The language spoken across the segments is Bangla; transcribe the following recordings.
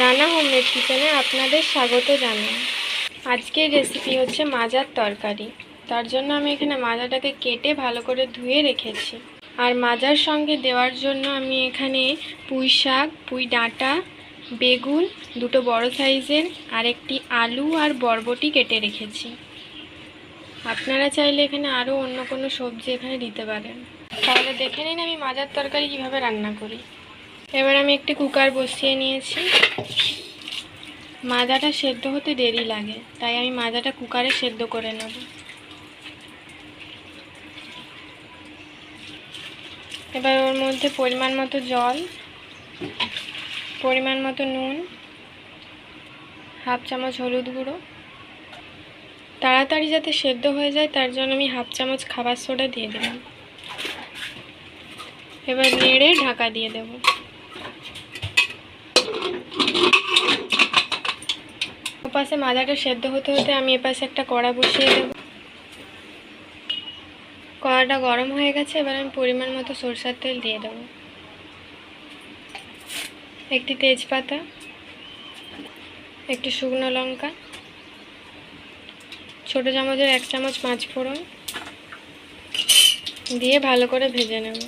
রান্না হোমমেড কিচেনে আপনাদের স্বাগত জানাই। আজকের রেসিপি হচ্ছে মাজার তরকারি। তার জন্য আমি এখানে মাজাটাকে কেটে ভালো করে ধুয়ে রেখেছি। আর মাজার সঙ্গে দেওয়ার জন্য আমি এখানে পুঁই শাক, পুঁই ডাঁটা, বেগুন, দুটো বড় সাইজের আর একটি আলু আর বরবটি কেটে রেখেছি। আপনারা চাইলে এখানে আরও অন্য কোনো সবজি এখানে দিতে পারেন। তাহলে দেখে নিন আমি মাজার তরকারি কীভাবে রান্না করি। এবার আমি একটি কুকার বসিয়ে নিয়েছি। মাজাটা সেদ্ধ হতে দেরি লাগে, তাই আমি মাজাটা কুকারে সেদ্ধ করে নেব। এবার ওর মধ্যে পরিমাণ মতো জল, পরিমাণ মতো নুন, হাফ চামচ হলুদ গুঁড়ো। তাড়াতাড়ি যাতে সেদ্ধ হয়ে যায়, তার জন্য আমি হাফ চামচ খাবার সোডা দিয়ে দিলাম। এবার নেড়ে ঢাকা দিয়ে দেব। ওপাশে মাজাটা সেদ্ধ হতে হতে আমি এপাশে একটা কড়া বসিয়ে দেব। কড়াটা গরম হয়ে গেছে, এবার আমি পরিমাণ মতো সরষার তেল দিয়ে দেব। একটি তেজপাতা, একটি শুকনো লঙ্কা, ছোটো চামচের এক চামচ পাঁচ ফোড়ন দিয়ে ভালো করে ভেজে নেব।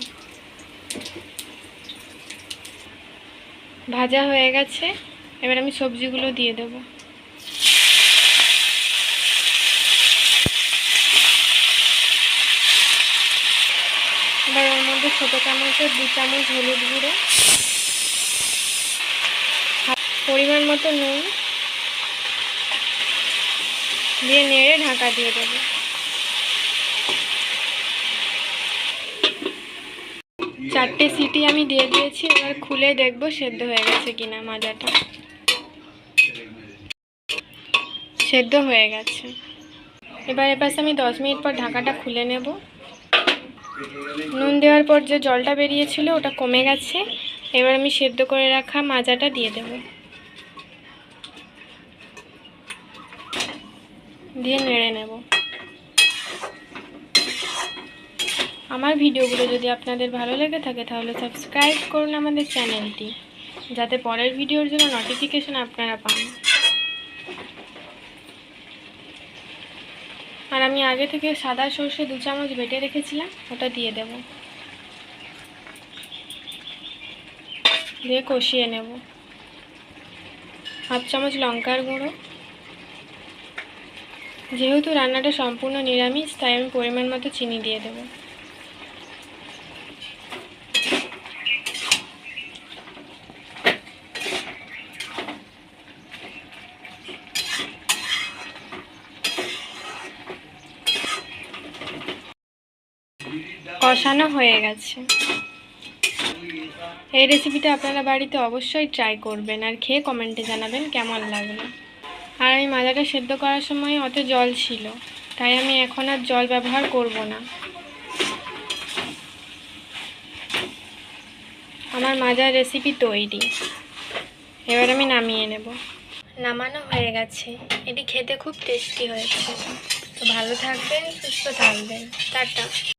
ভাজা হয়ে গেছে, এবার আমি সবজিগুলো দিয়ে দেব এবার ওর মধ্যে ছোটো চামচের দু চামচ হলুদ গুঁড়ো পরিমাণ মতো নুন দিয়ে নেড়ে ঢাকা দিয়ে দেবো। চারটে সিটি আমি দিয়ে দিয়েছি, এবার খুলে দেখব সেদ্ধ হয়ে গেছে কিনা মাজাটা। সেদ্ধ হয়ে গেছে। এবার এবার আমি দশ মিনিট পর ঢাকাটা খুলে নেব। নুন দেওয়ার পর যে জলটা বেরিয়েছিল, ওটা কমে গেছে। এবার আমি সেদ্ধ করে রাখা মাজাটা দিয়ে দেব। দিয়ে নেড়ে নেব। আমার ভিডিওগুলো যদি আপনাদের ভালো লেগে থাকে, তাহলে সাবস্ক্রাইব করুন আমাদের চ্যানেলটি, যাতে পরের ভিডিওর জন্য নোটিফিকেশন আপনারা পান। আর আমি আগে থেকে সাদা সর্ষে দু চামচ বেটে রেখেছিলাম, ওটা দিয়ে দেব। দিয়ে কষিয়ে নেব। হাফ চামচ লঙ্কার গুঁড়ো। যেহেতু রান্নাটা সম্পূর্ণ নিরামিষ, তাই আমি পরিমাণ মতো চিনি দিয়ে দেবো। কষানো হয়ে গেছে। এই রেসিপিটা আপনারা বাড়িতে অবশ্যই ট্রাই করবেন আর খেয়ে কমেন্টে জানাবেন কেমন লাগল। আর আমি মাজাটা সেদ্ধ করার সময় অত জল ছিল, তাই আমি এখন আর জল ব্যবহার করব না। আমার মাজার রেসিপি তৈরি। এবার আমি নামিয়ে নেব। নামানো হয়ে গেছে। এটি খেতে খুব টেস্টি হয়েছে। তো ভালো থাকবেন, সুস্থ থাকবেন। টাটা।